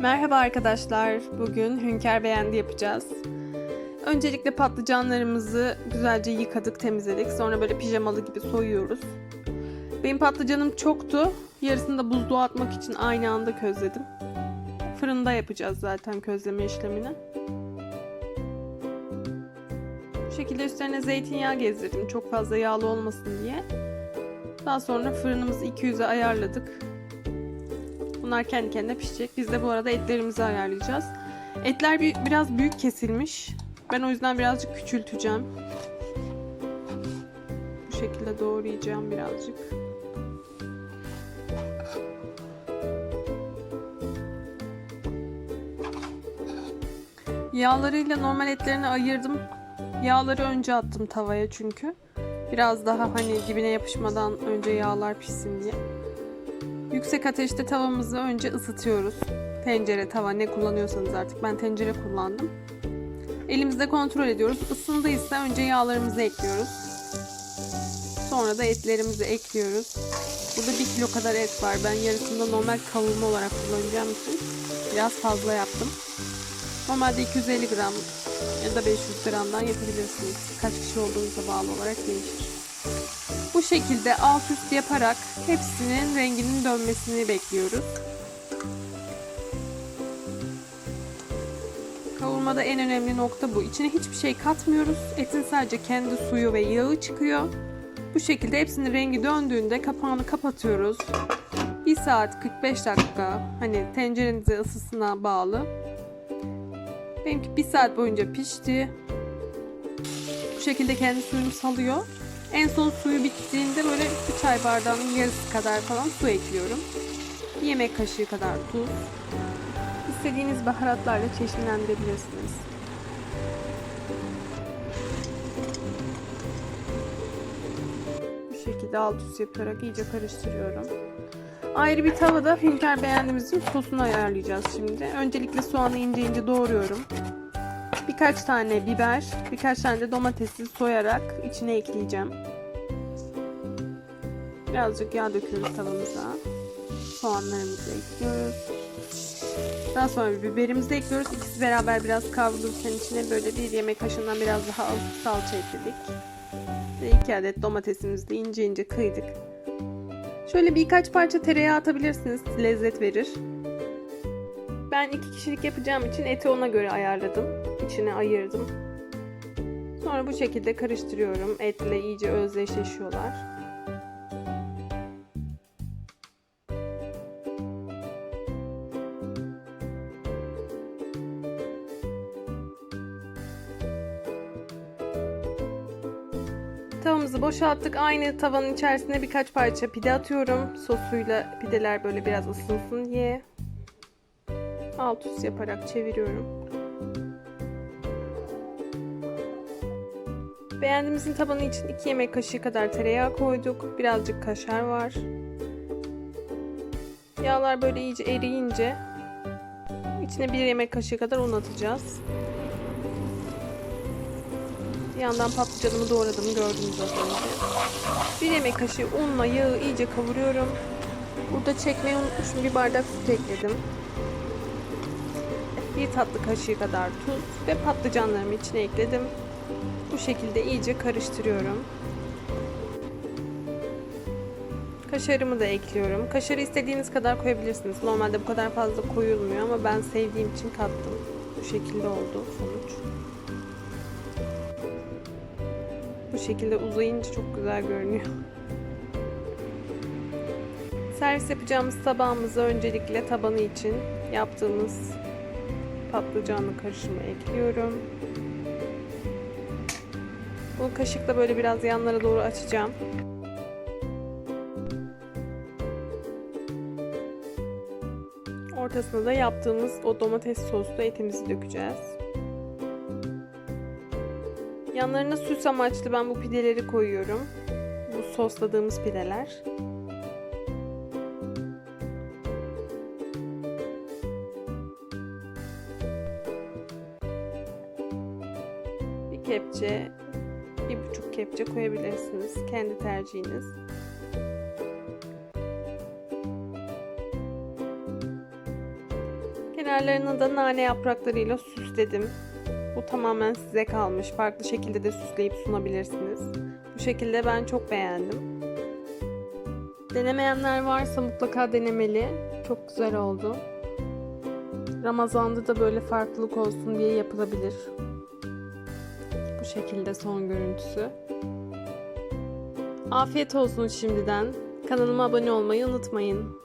Merhaba arkadaşlar. Bugün hünkâr beğendi yapacağız. Öncelikle patlıcanlarımızı güzelce yıkadık, temizledik. Sonra böyle pijamalı gibi soyuyoruz. Benim patlıcanım çoktu. Yarısını da buzluğa atmak için aynı anda közledim. Fırında yapacağız zaten közleme işlemini. Bu şekilde üstlerine zeytinyağı gezdirdim. Çok fazla yağlı olmasın diye. Daha sonra fırınımızı 200'e ayarladık. Bunlar kendi kendine pişecek. Biz de bu arada etlerimizi ayarlayacağız. Etler bir, biraz büyük kesilmiş. Ben o yüzden birazcık küçülteceğim. Bu şekilde doğrayacağım birazcık. Yağlarıyla normal etlerini ayırdım. Yağları önce attım tavaya çünkü. Biraz daha hani dibine yapışmadan önce yağlar pişsin diye. Yüksek ateşte tavamızı önce ısıtıyoruz. Tencere, tava ne kullanıyorsanız artık ben tencere kullandım. Elimizde kontrol ediyoruz. Isındıysa önce yağlarımızı ekliyoruz. Sonra da etlerimizi ekliyoruz. Burada 1 kilo kadar et var. Ben yarısında normal kavurma olarak kullanacağım için biraz fazla yaptım. Normalde 250 gram ya da 500 gramdan yapabilirsiniz. Kaç kişi olduğunuza bağlı olarak değişir. Bu şekilde alt üst yaparak hepsinin renginin dönmesini bekliyoruz. Kavurmada en önemli nokta bu. İçine hiçbir şey katmıyoruz. Etin sadece kendi suyu ve yağı çıkıyor. Bu şekilde hepsinin rengi döndüğünde kapağını kapatıyoruz. 1 saat 45 dakika hani tencerenizin ısısına bağlı. Benimki 1 saat boyunca pişti. Bu şekilde kendi suyunu salıyor. En son suyu bittiğinde böyle bir çay bardağının yarısı kadar falan su ekliyorum. Bir yemek kaşığı kadar tuz. İstediğiniz baharatlarla çeşitlendirebilirsiniz. Bu şekilde alt üst yaparak iyice karıştırıyorum. Ayrı bir tavada hünkâr beğendiğimizin sosunu ayarlayacağız şimdi. Öncelikle soğanı ince ince doğruyorum. Birkaç tane biber, birkaç tane de domatesi soyarak içine ekleyeceğim. Birazcık yağ döküyoruz tavamıza. Soğanlarımızı ekliyoruz. Daha sonra biberimizi ekliyoruz. İkisi beraber biraz kavrulurken içine böyle bir yemek kaşığından biraz daha az salça ekledik. Ve iki adet domatesimizi de ince ince kıydık. Şöyle birkaç parça tereyağı atabilirsiniz. Lezzet verir. Ben iki kişilik yapacağım için eti ona göre ayarladım. İçine ayırdım. Sonra bu şekilde karıştırıyorum. Etle iyice özdeşleşiyorlar. Tavamızı boşalttık. Aynı tavanın içerisine birkaç parça pide atıyorum. Sosuyla pideler böyle biraz ısınsın diye. Alt üst yaparak çeviriyorum. Beğendiğimizin tabanı için 2 yemek kaşığı kadar tereyağı koyduk. Birazcık kaşar var. Yağlar böyle iyice eriyince içine 1 yemek kaşığı kadar un atacağız. Bir yandan patlıcanımı doğradım gördüğünüz az önce. Bir yemek kaşığı unla yağı iyice kavuruyorum. Burada çekmeyi unutmuşum. Bir bardak süt ekledim. Bir tatlı kaşığı kadar tuz ve patlıcanlarımı içine ekledim. Bu şekilde iyice karıştırıyorum. Kaşarımı da ekliyorum. Kaşarı istediğiniz kadar koyabilirsiniz. Normalde bu kadar fazla koyulmuyor ama ben sevdiğim için kattım. Bu şekilde oldu sonuç. Bu şekilde uzayınca çok güzel görünüyor. Servis yapacağımız tabağımızı öncelikle tabanı için yaptığımız patlıcanlı karışımı ekliyorum. Bu kaşıkla böyle biraz yanlara doğru açacağım. Ortasına da yaptığımız o domates soslu etimizi dökeceğiz. Yanlarına süs amaçlı ben bu pideleri koyuyorum. Bu sosladığımız pideler. Bir kepçe, bir buçuk kepçe koyabilirsiniz. Kendi tercihiniz. Kenarlarını da nane yapraklarıyla süsledim. Bu tamamen size kalmış. Farklı şekilde de süsleyip sunabilirsiniz. Bu şekilde ben çok beğendim. Denemeyenler varsa mutlaka denemeli. Çok güzel oldu. Ramazan'da da böyle farklılık olsun diye yapılabilir. Şekilde son görüntüsü. Afiyet olsun şimdiden. Kanalıma abone olmayı unutmayın.